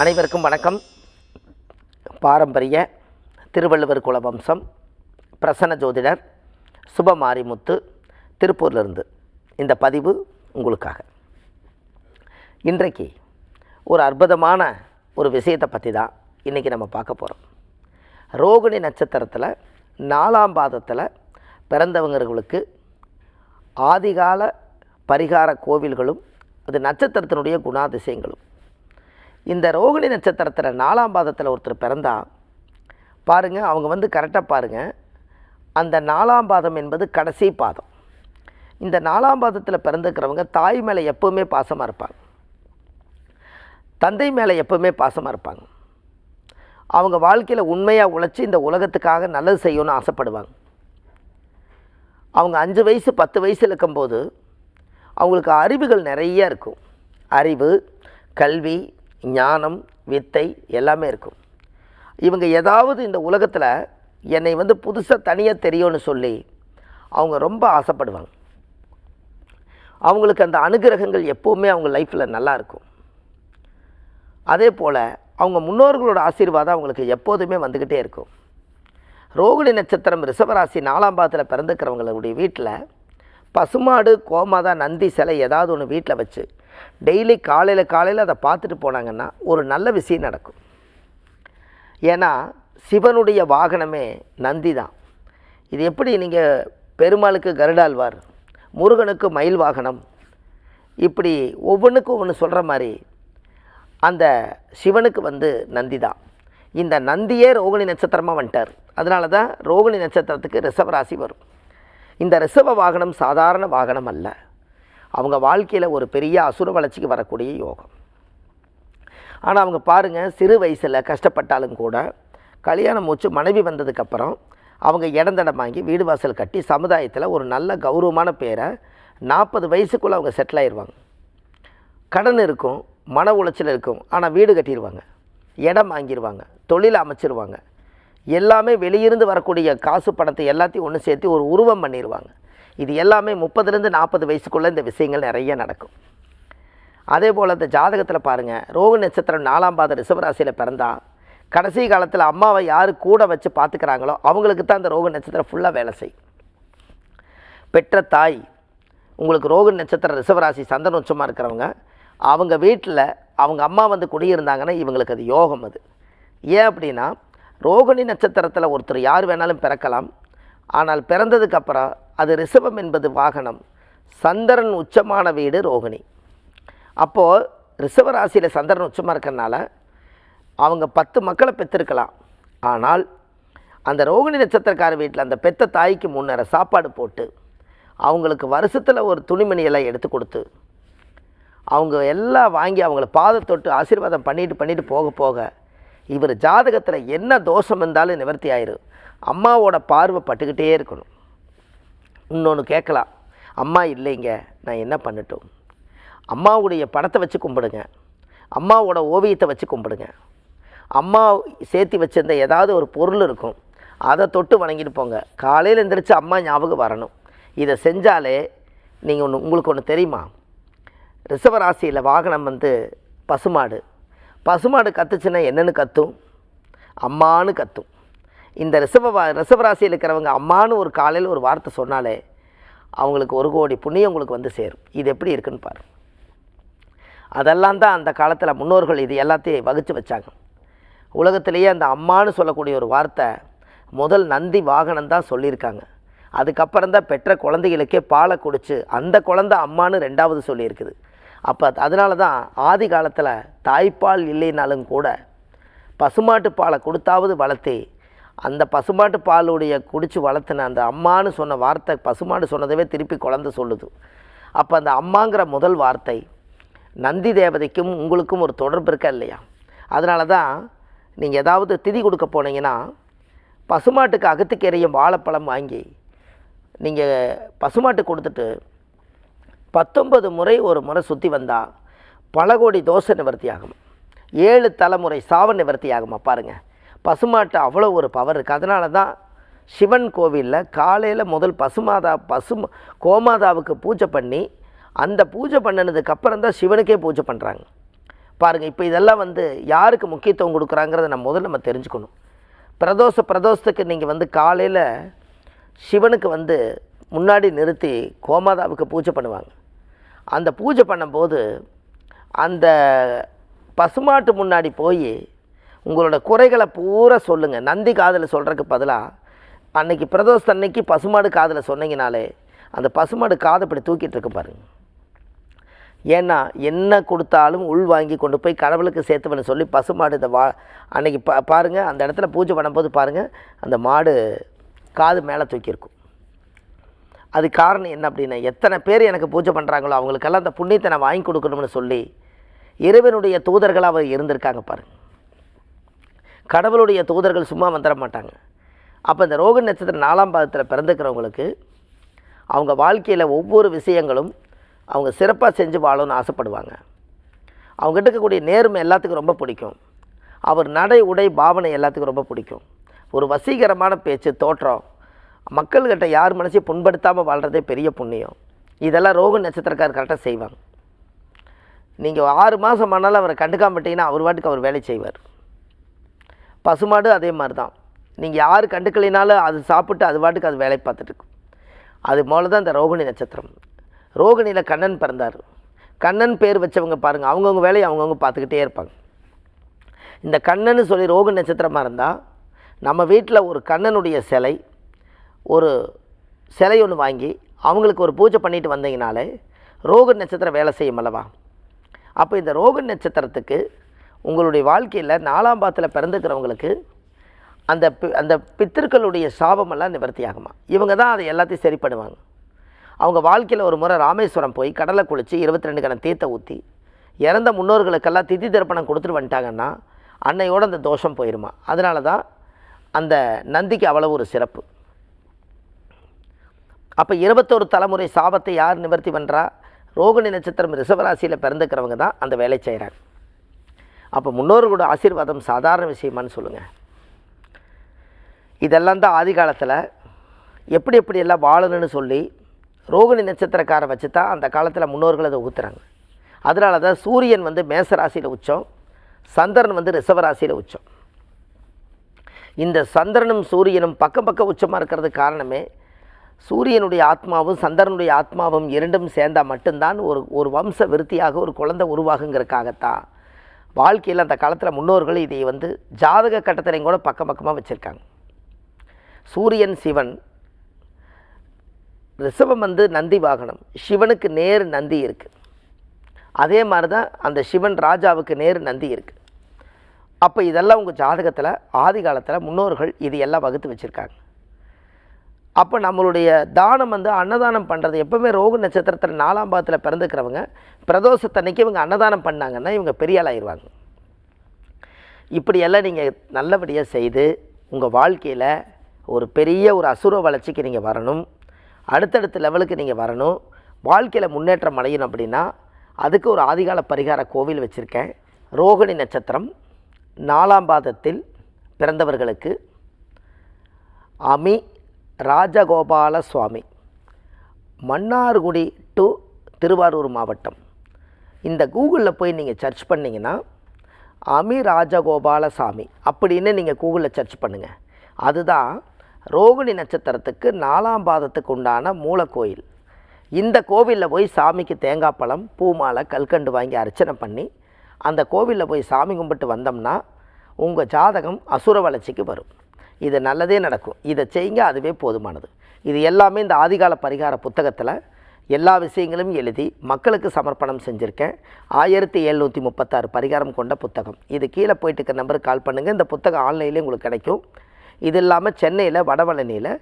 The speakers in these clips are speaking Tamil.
அனைவருக்கும் வணக்கம். பாரம்பரிய திருவள்ளுவர் குல வம்சம் பிரசன்ன ஜோதிடர் சுபமாரிமுத்து திருப்பூர்லேருந்து. இந்த பதிவு உங்களுக்காக. இன்றைக்கு ஒரு அற்புதமான ஒரு விஷயத்தை பற்றி தான் இன்றைக்கி நம்ம பார்க்க போகிறோம் ரோகிணி நட்சத்திரத்தில் நாலாம் பாதத்தில் பிறந்தவங்களுக்கு ஆதிகால பரிகார கோவில்களும் அது நட்சத்திரத்தினுடைய குணாதிசயங்களும். இந்த ரோகிணி நட்சத்திரத்தில் நாலாம் பாதத்தில் ஒருத்தர் பிறந்தா பாருங்கள் அவங்க வந்து கரெக்டாக பாருங்கள் அந்த நாலாம் பாதம் என்பது கடைசி பாதம். இந்த நாலாம் பாதத்தில் பிறந்துக்கிறவங்க தாய் மேலே எப்போவுமே பாசமாக இருப்பாங்க. தந்தை மேலே எப்போவுமே பாசமாக இருப்பாங்க. அவங்க வாழ்க்கையில் உண்மையாக உழைச்சி இந்த உலகத்துக்காக நல்லது செய்யணும்னு ஆசைப்படுவாங்க. அவங்க அஞ்சு வயசு பத்து வயசில் இருக்கும்போது அவங்களுக்கு அறிவுகள் நிறைய இருக்கும். அறிவு கல்வி ஞானம் வித்தை எல்லாமே இருக்கும். இவங்க ஏதாவது இந்த உலகத்தில் என்னை வந்து புதுசாக தனியாக தெரியும்னு சொல்லி அவங்க ரொம்ப ஆசைப்படுவாங்க. அவங்களுக்கு அந்த அனுகிரகங்கள் எப்போவுமே அவங்க லைஃப்பில் நல்லா இருக்கும். அதே போல் அவங்க முன்னோர்களோட ஆசீர்வாதம் அவங்களுக்கு எப்போதுமே வந்துக்கிட்டே இருக்கும். ரோகிணி நட்சத்திரம் ரிஷபராசி நாலாம் பாதத்தில் பிறந்துக்கிறவங்களுடைய வீட்டில் பசுமாடு கோமாதா நந்தி சிலை ஏதாவது ஒன்று வீட்டில் வச்சு டெய்லி காலையில் காலையில் அதை பார்த்துட்டு போனாங்கன்னா ஒரு நல்ல விஷயம் நடக்கும். ஏன்னா சிவனுடைய வாகனமே நந்தி தான். இது எப்படி நீங்கள் பெருமாளுக்கு கருடாழ்வார் முருகனுக்கு மயில் வாகனம் இப்படி ஒவ்வொன்றுக்கும் ஒவ்வொன்று சொல்கிற மாதிரி அந்த சிவனுக்கு வந்து நந்தி தான். இந்த நந்தியே ரோகிணி நட்சத்திரமாக வந்துட்டார். அதனால தான் ரோகிணி நட்சத்திரத்துக்கு ரிஷபராசி வரும். இந்த ரிஷப வாகனம் சாதாரண வாகனம் அல்ல. அவங்க வாழ்க்கையில் ஒரு பெரிய அசுர வளர்ச்சிக்கு வரக்கூடிய யோகம். ஆனால் அவங்க பாருங்கள் சிறு வயசில் கஷ்டப்பட்டாலும் கூட கல்யாணம் மூச்சு மனைவி வந்ததுக்கப்புறம் அவங்க இடந்தடம் வாங்கி வீடு வாசல் கட்டி சமுதாயத்தில் ஒரு நல்ல கௌரவமான பேரை நாற்பது வயசுக்குள்ளே அவங்க செட்டில் ஆயிடுவாங்க கடன் இருக்கும் மன உளைச்சல் இருக்கும் ஆனால் வீடு கட்டிடுவாங்க இடம் வாங்கிடுவாங்க தொழில் அமைச்சிருவாங்க. எல்லாமே வெளியிருந்து வரக்கூடிய காசு பணத்தை எல்லாத்தையும் ஒன்று சேர்த்து ஒரு உருவம் பண்ணிடுவாங்க இது எல்லாமே முப்பதுலேருந்து நாற்பது வயசுக்குள்ளே இந்த விஷயங்கள் நிறைய நடக்கும். அதே போல் இந்த ஜாதகத்தில் பாருங்கள் ரோக நட்சத்திரம் நாலாம் பாத ரிஷபராசியில் பிறந்தால் கடைசி காலத்தில் அம்மாவை யார் கூட வச்சு பார்த்துக்கிறாங்களோ அவங்களுக்கு தான் அந்த ரோக நட்சத்திரம் ஃபுல்லாக வேலை செய்யும். பெற்ற தாய் உங்களுக்கு ரோக நட்சத்திரம் ரிஷபராசி சந்தன உச்சமாக இருக்கிறவங்க அவங்க வீட்டில் அவங்க அம்மா வந்து குடியிருந்தாங்கன்னா இவங்களுக்கு அது யோகம் அது. ஏன் அப்படின்னா ரோகிணி நட்சத்திரத்தில் ஒருத்தர் யார் வேணாலும் பிறக்கலாம். ஆனால் பிறந்ததுக்கப்புறம் அது ரிஷபம் என்பது வாகனம். சந்திரன் உச்சமான வீடு ரோகிணி. அப்போது ரிஷபராசியில் சந்திரன் உச்சமாக இருக்கிறனால அவங்க பத்து மக்களை பெற்றிருக்கலாம் ஆனால் அந்த ரோகிணி நட்சத்திரக்கார வீட்டில் அந்த பெத்த தாய்க்கு முன்னர சாப்பாடு போட்டு அவங்களுக்கு வருஷத்தில் ஒரு துணிமணியெல்லாம் எடுத்து கொடுத்து அவங்க எல்லாம் வாங்கி அவங்கள பாதத்தொட்டு ஆசீர்வாதம் பண்ணிட்டு பண்ணிட்டு போக போக இவர் ஜாதகத்தில் என்ன தோஷம் இருந்தாலும் நிவர்த்தி ஆயிரும் அம்மாவோட பார்வை பட்டுக்கிட்டே இருக்கணும். இன்னொன்று கேட்கலாம். அம்மா இல்லைங்க நான் என்ன பண்ணட்டும்? அம்மாவுடைய படத்தை வச்சு கும்பிடுங்க. அம்மாவோட ஓவியத்தை வச்சு கும்பிடுங்க. அம்மா சேர்த்து வச்சிருந்த ஏதாவது ஒரு பொருள் இருக்கும் அதை தொட்டு வணங்கிட்டு போங்க. காலையில் எந்திரிச்சு அம்மா ஞாபகம் வரணும். இதை செஞ்சாலே நீங்கள் ஒன்று உங்களுக்கு ஒன்று தெரியுமா? ரிஷபராசியில் வாகனம் வந்து பசுமாடு. பசுமாடு கத்துச்சுன்னா என்னென்னு கத்தும்? அம்மானு கத்தும். இந்த ரிஷப வா ரிஷபராசியில் இருக்கிறவங்க அம்மானு ஒரு காலையில் ஒரு வார்த்தை சொன்னாலே அவங்களுக்கு ஒரு கோடி புண்ணியம் உங்களுக்கு வந்து சேரும். இது எப்படி இருக்குன்னு பாரு அதெல்லாம் தான் அந்த காலத்தில் முன்னோர்கள் இது எல்லாத்தையும் வகுத்து வச்சாங்க. உலகத்திலேயே அந்த அம்மானு சொல்லக்கூடிய ஒரு வார்த்தை முதல் நந்தி வாகனம் தான் சொல்லியிருக்காங்க. அதுக்கப்புறம் தான் பெற்ற குழந்தைகளுக்கே பாலை குடிச்சு அந்த குழந்தை அம்மானு ரெண்டாவது சொல்லியிருக்குது. அப்போ அதனால தான் ஆதி காலத்தில் தாய்ப்பால் இல்லைனாலும் கூட பசுமாட்டு பாலை கொடுத்தாவது வளர்த்தி அந்த பசுமாட்டு பாலுடைய குடித்து வளர்த்துன அந்த அம்மானு சொன்ன வார்த்தை பசுமாடு சொன்னதவே திருப்பி குழந்தை சொல்லுது. அப்போ அந்த அம்மாங்கிற முதல் வார்த்தை நந்தி தேவதைக்கும் உங்களுக்கும் ஒரு தொடர்பு இருக்கா இல்லையா? அதனால தான் நீங்கள் ஏதாவது திதி கொடுக்க போனீங்கன்னா பசுமாட்டுக்கு அகத்துக்கீரையும் வாழைப்பழம் வாங்கி நீங்கள் பசுமாட்டு கொடுத்துட்டு பத்தொன்பது முறை ஒரு முறை சுற்றி வந்தால் பல கோடி தோசை நிவர்த்தி ஆகும் ஏழு தலைமுறை சாவ நிவர்த்தி ஆகுமா பாருங்கள் பசுமாட்டு அவ்வளோ ஒரு பவர் இருக்குது அதனால தான் சிவன் கோவிலில் காலையில் முதல் பசுமாதா பசு கோமாதாவுக்கு பூஜை பண்ணி அந்த பூஜை பண்ணினதுக்கு அப்புறம் தான் சிவனுக்கே பூஜை பண்ணுறாங்க பாருங்கள் இப்போ இதெல்லாம் வந்து யாருக்கு முக்கியத்துவம் கொடுக்குறாங்கிறத நம்ம முதல்ல நம்ம தெரிஞ்சுக்கணும். பிரதோஷ பிரதோஷத்துக்கு நீங்கள் வந்து காலையில் சிவனுக்கு வந்து முன்னாடி நிறுத்தி கோமாதாவுக்கு பூஜை பண்ணுவாங்க. அந்த பூஜை பண்ணும்போது அந்த பசுமாட்டு முன்னாடி போய் உங்களோட குறைகளை பூரா சொல்லுங்கள் நந்தி காதில் சொல்கிறதுக்கு பதிலாக அன்னைக்கு பிரதோஷ அன்னைக்கு பசுமாடு காதில் சொன்னீங்கனாலே அந்த பசுமாடு காதை இப்படி தூக்கிட்டு இருக்கு பாருங்க. ஏன்னா என்ன கொடுத்தாலும் உள் வாங்கி கொண்டு போய் கடவுளுக்கு சேர்த்துவன்னு சொல்லி பசுமாடு இந்த வா அன்னைக்கு பா பாருங்கள் அந்த இடத்துல பூஜை பண்ணும்போது பாருங்கள் அந்த மாடு காது மேலே தூக்கியிருக்கும். அது காரணம் என்ன அப்படின்னா எத்தனை பேர் எனக்கு பூஜை பண்ணுறாங்களோ அவங்களுக்கெல்லாம் அந்த புண்ணியத்தை நான் வாங்கி கொடுக்கணும்னு சொல்லி இறைவனுடைய தூதர்களாக அவர் இருந்திருக்காங்க பாருங்கள் கடவுளுடைய தூதர்கள் சும்மா வந்துட மாட்டாங்க. அப்போ இந்த ரோக நட்சத்திரம் நாலாம் பாதத்தில் பிறந்துக்கிறவங்களுக்கு அவங்க வாழ்க்கையில் ஒவ்வொரு விஷயங்களும் அவங்க சிறப்பாக செஞ்சு வாழணும்னு ஆசைப்படுவாங்க. அவங்ககிட்ட இருக்கக்கூடிய நேர்மை எல்லாத்துக்கும் ரொம்ப பிடிக்கும். அவர் நடை உடை பாவனை எல்லாத்துக்கும் ரொம்ப பிடிக்கும். ஒரு வசீகரமான பேச்சு தோற்றம் மக்கள்கிட்ட யார் மனசையும் புண்படுத்தாமல் வாழ்கிறதே பெரிய புண்ணியம். இதெல்லாம் ரோக நட்சத்திரக்கார் கரெக்டாக செய்வாங்க. நீங்கள் ஆறு மாதம் ஆனாலும் அவரை கண்டுக்காமட்டிங்கன்னா அவர் வாட்டுக்கு அவர் வேலை செய்வார். பசுமாடு அதே மாதிரி தான் நீங்கள் யார் கண்டுக்கலைனாலும் அது சாப்பிட்டு அது பாட்டுக்கு அது வேலை பார்த்துட்டுருக்கும் அது போல தான் இந்த ரோகிணி நட்சத்திரம். ரோகிணியில் கண்ணன் பிறந்தார். கண்ணன் பேர் வச்சவங்க பாருங்கள் அவங்கவுங்க வேலையை அவங்கவுங்க பார்த்துக்கிட்டே இருப்பாங்க. இந்த கண்ணன்னு சொல்லி ரோக நட்சத்திரமாக இருந்தால் நம்ம வீட்டில் ஒரு கண்ணனுடைய சிலை ஒரு சிலை ஒன்று வாங்கி அவங்களுக்கு ஒரு பூஜை பண்ணிட்டு வந்தீங்கனாலே ரோக நட்சத்திரம் வேலை செய்யும் அல்லவா? அப்போ இந்த ரோக நட்சத்திரத்துக்கு உங்களுடைய வாழ்க்கையில் நாலாம் பாத்தில் பிறந்துக்கிறவங்களுக்கு அந்த பி- அந்த பித்திருக்களுடைய சாபமெல்லாம் நிவர்த்தி ஆகுமா இவங்க தான் அதை எல்லாத்தையும் சரி பண்ணுவாங்க. அவங்க வாழ்க்கையில் ஒரு முறை ராமேஸ்வரம் போய் கடலை குளித்து இருபத்தி ரெண்டு கணம் தீர்த்த ஊற்றி இறந்த முன்னோர்களுக்கெல்லாம் திதி தர்ப்பணம் கொடுத்துட்டு வந்துட்டாங்கன்னா அன்னையோடு அந்த தோஷம் போயிடுமா அதனால தான் அந்த நந்திக்கு அவ்வளவு ஒரு சிறப்பு. அப்போ இருபத்தொரு தலைமுறை சாபத்தை யார் நிவர்த்தி பண்ணுறா ரோகிணி நட்சத்திரம் ரிஷபராசியில் பிறந்துக்கிறவங்க தான் அந்த வேலை செய்கிறாங்க அப்போ முன்னோர்களோட ஆசீர்வாதம் சாதாரண விஷயமான்னு சொல்லுங்கள் இதெல்லாம் தான் ஆதி காலத்தில் எப்படி எப்படி எல்லாம் வாழணும்னு சொல்லி ரோகிணி நட்சத்திரக்காரை வச்சு தான் அந்த காலத்தில் முன்னோர்கள் அதை ஊற்றுறாங்க அதனால தான் சூரியன் வந்து மேச ராசியில் உச்சம் சந்திரன் வந்து ரிஷபராசியில் உச்சம். இந்த சந்திரனும் சூரியனும் பக்கம் பக்கம் உச்சமாக இருக்கிறது காரணமே சூரியனுடைய ஆத்மாவும் சந்திரனுடைய ஆத்மாவும் இரண்டும் சேர்ந்தால் மட்டும்தான் ஒரு ஒரு வம்ச விருத்தியாக ஒரு குழந்தை உருவாகுங்கிறதுக்காகத்தான் வாழ்க்கையில் அந்த காலத்தில் முன்னோர்கள் இதை வந்து ஜாதக கட்டத்திலையும் கூட பக்கம் பக்கமாக வச்சுருக்காங்க. சூரியன் சிவன் ரிஷபம் வந்து நந்தி வாகனம். சிவனுக்கு நேர் நந்தி இருக்குது அதே மாதிரி தான் அந்த சிவன் ராஜாவுக்கு நேர் நந்தி இருக்குது அப்போ இதெல்லாம் உங்கள் ஜாதகத்தில் ஆதி காலத்தில் முன்னோர்கள் இது எல்லாம் வகுத்து வச்சுருக்காங்க. அப்போ நம்மளுடைய தானம் வந்து அன்னதானம் பண்ணுறது எப்போவுமே ரோக நட்சத்திரத்தில் நாலாம் பாதத்தில் பிறந்துக்கிறவங்க பிரதோஷத்தன்னைக்கு இவங்க அன்னதானம் பண்ணாங்கன்னா இவங்க பெரிய ஆளாயிருவாங்க. இப்படியெல்லாம் நீங்கள் நல்லபடியாக செய்து உங்கள் வாழ்க்கையில் ஒரு பெரிய ஒரு அசுர வளர்ச்சிக்கு நீங்கள் வரணும். அடுத்தடுத்த லெவலுக்கு நீங்கள் வரணும். வாழ்க்கையில் முன்னேற்றம் அடையணும் அப்படின்னா அதுக்கு ஒரு ஆதிகால பரிகார கோவில் வச்சுருக்கேன். ரோகிணி நட்சத்திரம் நாலாம் பாதத்தில் பிறந்தவர்களுக்கு அமி ராஜகோபால சுவாமி மன்னார்குடி டு திருவாரூர் மாவட்டம். இந்த கூகுளில் போய் நீங்கள் சர்ச் பண்ணிங்கன்னா அமி ராஜகோபால சாமி அப்படின்னு நீங்கள் கூகுளில் சர்ச் பண்ணுங்கள் அதுதான் ரோகிணி நட்சத்திரத்துக்கு நாலாம் பாதத்துக்கு உண்டான மூலக்கோயில். இந்த கோவிலில் போய் சாமிக்கு தேங்காய் பழம் பூமாலை கல்கண்டு வாங்கி அர்ச்சனை பண்ணி அந்த கோவிலில் போய் சாமி கும்பிட்டு வந்தோம்னா உங்கள் ஜாதகம் அசுர வளர்ச்சிக்கு வரும். இது நல்லதே நடக்கும். இதை செய்யுங்க அதுவே போதுமானது. இது எல்லாமே இந்த ஆதிகால பரிகார புத்தகத்தில் எல்லா விஷயங்களும் எழுதி மக்களுக்கு சமர்ப்பணம் செஞ்சுருக்கேன். ஆயிரத்தி எழுநூற்றி முப்பத்தாறு பரிகாரம் கொண்ட புத்தகம். இது கீழே போயிட்டு இருக்க நம்பருக்கு கால் பண்ணுங்கள் இந்த புத்தகம் ஆன்லைன்லேயே உங்களுக்கு கிடைக்கும். இது இல்லாமல் சென்னையில் வடபழனியில்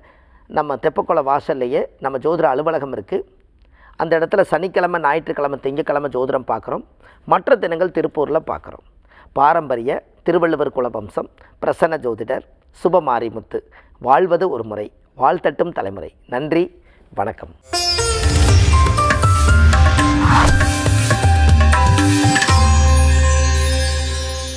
நம்ம தெப்பக்குளம் வாசல்லையே நம்ம ஜோதிட அலுவலகம் இருக்குது அந்த இடத்துல சனிக்கிழமை ஞாயிற்றுக்கிழமை திங்கக்கிழமை ஜோதிடம் பார்க்குறோம் மற்ற தினங்கள் திருப்பூரில் பார்க்குறோம் பாரம்பரிய திருவள்ளுவர் குலவம்சம் பிரசன்ன ஜோதிடர் சுபமாரிமுத்து. வாழ்வது ஒரு முறை வாழ்த்தட்டும் தலைமுறை. நன்றி வணக்கம்.